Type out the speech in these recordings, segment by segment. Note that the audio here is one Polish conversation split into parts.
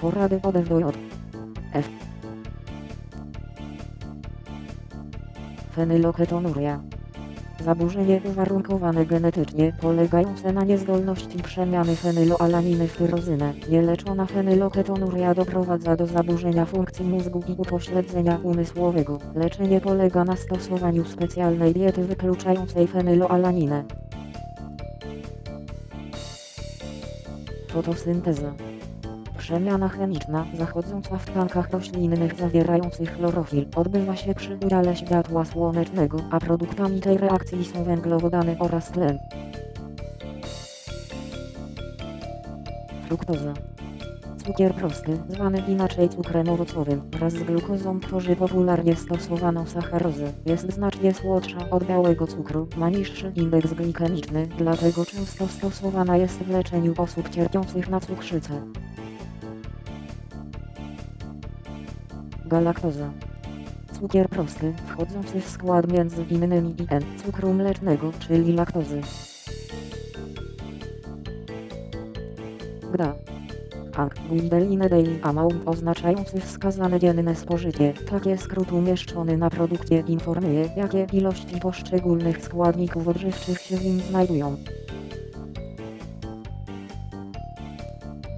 Porady od F do J. F. Fenyloketonuria. Zaburzenie uwarunkowane genetycznie, polegające na niezdolności przemiany fenyloalaniny w tyrozynę. Nieleczona fenyloketonuria doprowadza do zaburzenia funkcji mózgu i upośledzenia umysłowego. Leczenie polega na stosowaniu specjalnej diety wykluczającej fenyloalaninę. Fotosynteza. Przemiana chemiczna, zachodząca w tkankach roślinnych zawierających chlorofil, odbywa się przy udziale światła słonecznego, a produktami tej reakcji są węglowodany oraz tlen. Fruktoza. Cukier prosty, zwany inaczej cukrem owocowym, wraz z glukozą tworzy popularnie stosowaną sacharozę. Jest znacznie słodsza od białego cukru, ma niższy indeks glikemiczny, dlatego często stosowana jest w leczeniu osób cierpiących na cukrzycę. Galaktoza. Cukier prosty, wchodzący w skład między innymi i N, cukru mlecznego, czyli laktozy. GDA. Ang, Guideline Daily Amount oznaczający wskazane dzienne spożycie. Takie skrót umieszczony na produkcie informuje, jakie ilości poszczególnych składników odżywczych się w nim znajdują.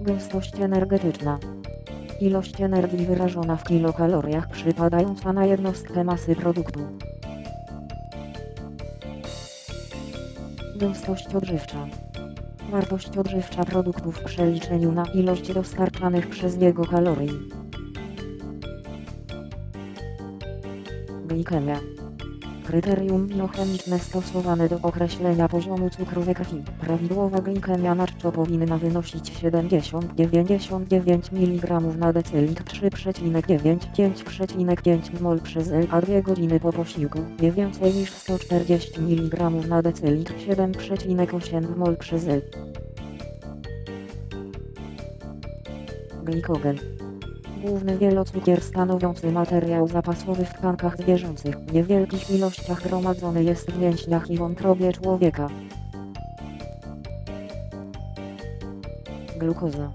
Gęstość energetyczna. Ilość energii wyrażona w kilokaloriach przypadająca na jednostkę masy produktu. Gęstość odżywcza. Wartość odżywcza produktu w przeliczeniu na ilość dostarczanych przez niego kalorii. Glikemia. Kryterium biochemiczne stosowane do określenia poziomu cukru we krwi. Prawidłowa glikemia na czczo powinna wynosić 70-99 mg na decylitr 3,9-5,5 mol przez L, a 2 godziny po posiłku nie więcej niż 140 mg na decylitr 7,8 mol przez L. Glikogen. Główny wielocukier stanowiący materiał zapasowy w tkankach zwierzęcych. W niewielkich ilościach gromadzony jest w mięśniach i wątrobie człowieka. Glukoza.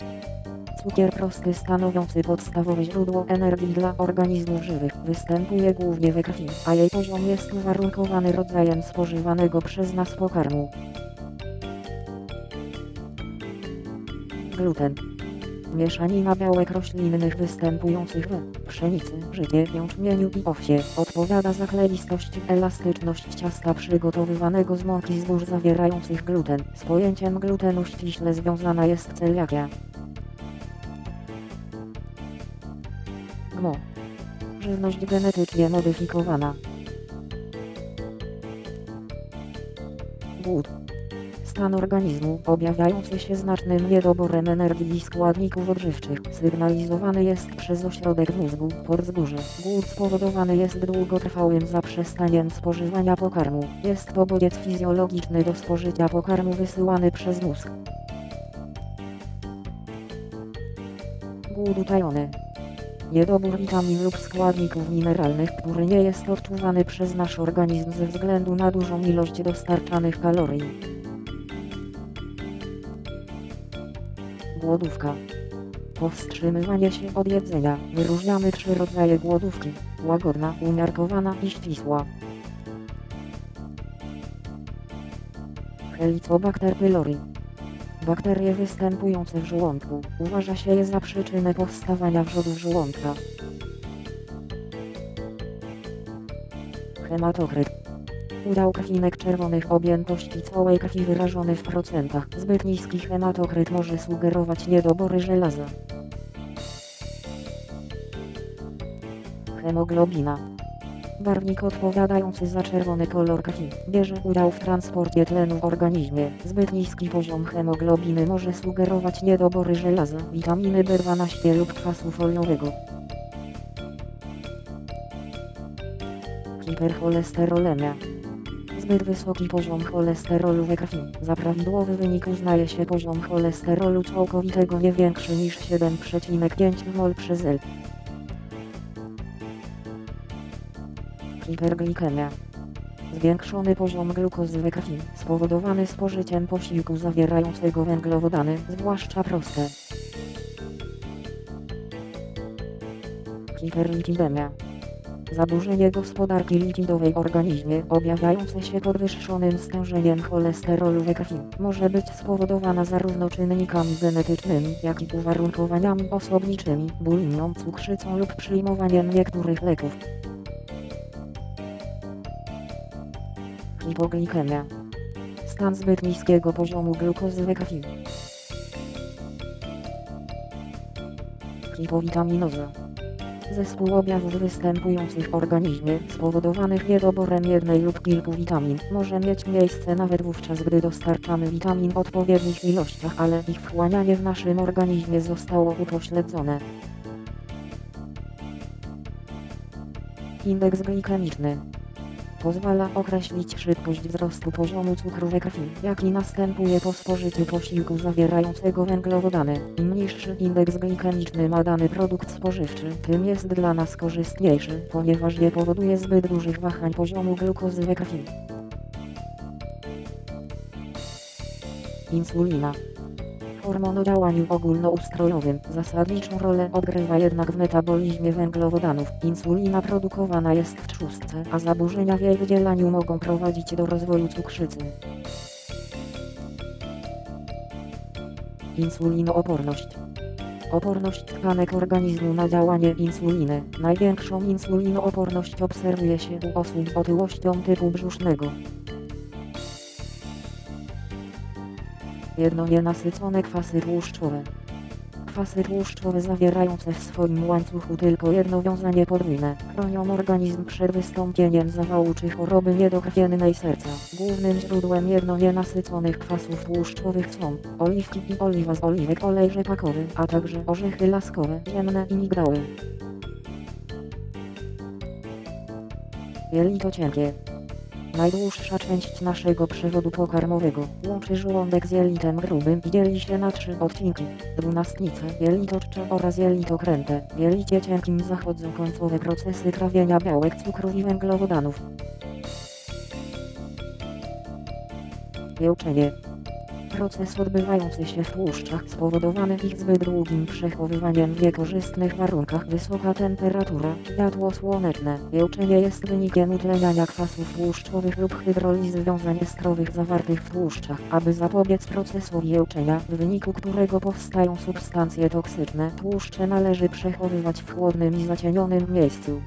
Cukier prosty stanowiący podstawowe źródło energii dla organizmów żywych. Występuje głównie we krwi, a jej poziom jest uwarunkowany rodzajem spożywanego przez nas pokarmu. Gluten. Mieszanina białek roślinnych występujących w pszenicy, życie, jęczmieniu i owsie odpowiada za kleistość i elastyczność ciasta przygotowywanego z mąki zbóż zawierających gluten. Z pojęciem glutenu ściśle związana jest celiakia. GMO. Żywność genetycznie modyfikowana. Głód. Stan organizmu, objawiający się znacznym niedoborem energii i składników odżywczych, sygnalizowany jest przez ośrodek mózgu, podzgórze. Głód spowodowany jest długotrwałym zaprzestaniem spożywania pokarmu. Jest to bodziec fizjologiczny do spożycia pokarmu wysyłany przez mózg. Głód utajony. Niedobór witamin lub składników mineralnych, który nie jest odczuwany przez nasz organizm ze względu na dużą ilość dostarczanych kalorii. Głodówka. Powstrzymywanie się od jedzenia. Wyróżniamy trzy rodzaje głodówki. Łagodna, umiarkowana i ścisła. Helicobacter pylori. Bakterie występujące w żołądku. Uważa się je za przyczynę powstawania wrzodów żołądka. Hematokryt. Udział krwinek czerwonych objętości całej krwi wyrażony w procentach. Zbyt niski hematokryt może sugerować niedobory żelaza. Hemoglobina. Barwnik odpowiadający za czerwony kolor krwi. Bierze udział w transporcie tlenu w organizmie. Zbyt niski poziom hemoglobiny może sugerować niedobory żelaza, witaminy B12 lub kwasu foliowego. Hipercholesterolemia. Zbyt wysoki poziom cholesterolu we krwi. Za prawidłowy wynik uznaje się poziom cholesterolu całkowitego nie większy niż 7,5 mol przez L. Hiperglikemia. Zwiększony poziom glukozy we krwi, spowodowany spożyciem posiłku zawierającego węglowodany, zwłaszcza proste. Hiperlipidemia. Zaburzenie gospodarki lipidowej w organizmie objawiające się podwyższonym stężeniem cholesterolu we krwi może być spowodowana zarówno czynnikami genetycznymi, jak i uwarunkowaniami osobniczymi, bulimią, cukrzycą lub przyjmowaniem niektórych leków. Hipoglikemia. Stan zbyt niskiego poziomu glukozy we krwi. Hipowitaminoza. Zespół objawów występujących w organizmie, spowodowanych niedoborem jednej lub kilku witamin, może mieć miejsce nawet wówczas, gdy dostarczamy witamin w odpowiednich ilościach, ale ich wchłanianie w naszym organizmie zostało upośledzone. Indeks glikemiczny pozwala określić szybkość wzrostu poziomu cukru we krwi, jaki następuje po spożyciu posiłku zawierającego węglowodany. Im niższy indeks glikemiczny ma dany produkt spożywczy, tym jest dla nas korzystniejszy, ponieważ nie powoduje zbyt dużych wahań poziomu glukozy we krwi. Insulina Hormon działaniu ogólnoustrojowym. Zasadniczą rolę odgrywa jednak w metabolizmie węglowodanów. Insulina produkowana jest w trzustce, a zaburzenia w jej wydzielaniu mogą prowadzić do rozwoju cukrzycy. Insulinooporność Oporność tkanek organizmu na działanie insuliny. Największą insulinooporność obserwuje się u osób z otyłością typu brzusznego. Jedno nienasycone kwasy tłuszczowe. Kwasy tłuszczowe zawierające w swoim łańcuchu tylko jedno wiązanie podwójne, chronią organizm przed wystąpieniem zawału czy choroby niedokrwiennej serca. Głównym źródłem jedno nienasyconych kwasów tłuszczowych są oliwki i oliwa z oliwek, olej rzepakowy, a także orzechy laskowe, ziemne i migdały. Jelito cienkie. Najdłuższa część naszego przewodu pokarmowego łączy żołądek z jelitem grubym i dzieli się na trzy odcinki. Dwunastnice, jelito czcze oraz jelito kręte. W jelicie cienkim zachodzą końcowe procesy trawienia białek, cukrów i węglowodanów. Jełczenie Proces odbywający się w tłuszczach spowodowany ich zbyt długim przechowywaniem w niekorzystnych warunkach wysoka temperatura, światło słoneczne. Jełczenie jest wynikiem utleniania kwasów tłuszczowych lub hydrolizy wiązań estrowych zawartych w tłuszczach, aby zapobiec procesowi jełczenia, w wyniku którego powstają substancje toksyczne. Tłuszcze należy przechowywać w chłodnym i zacienionym miejscu.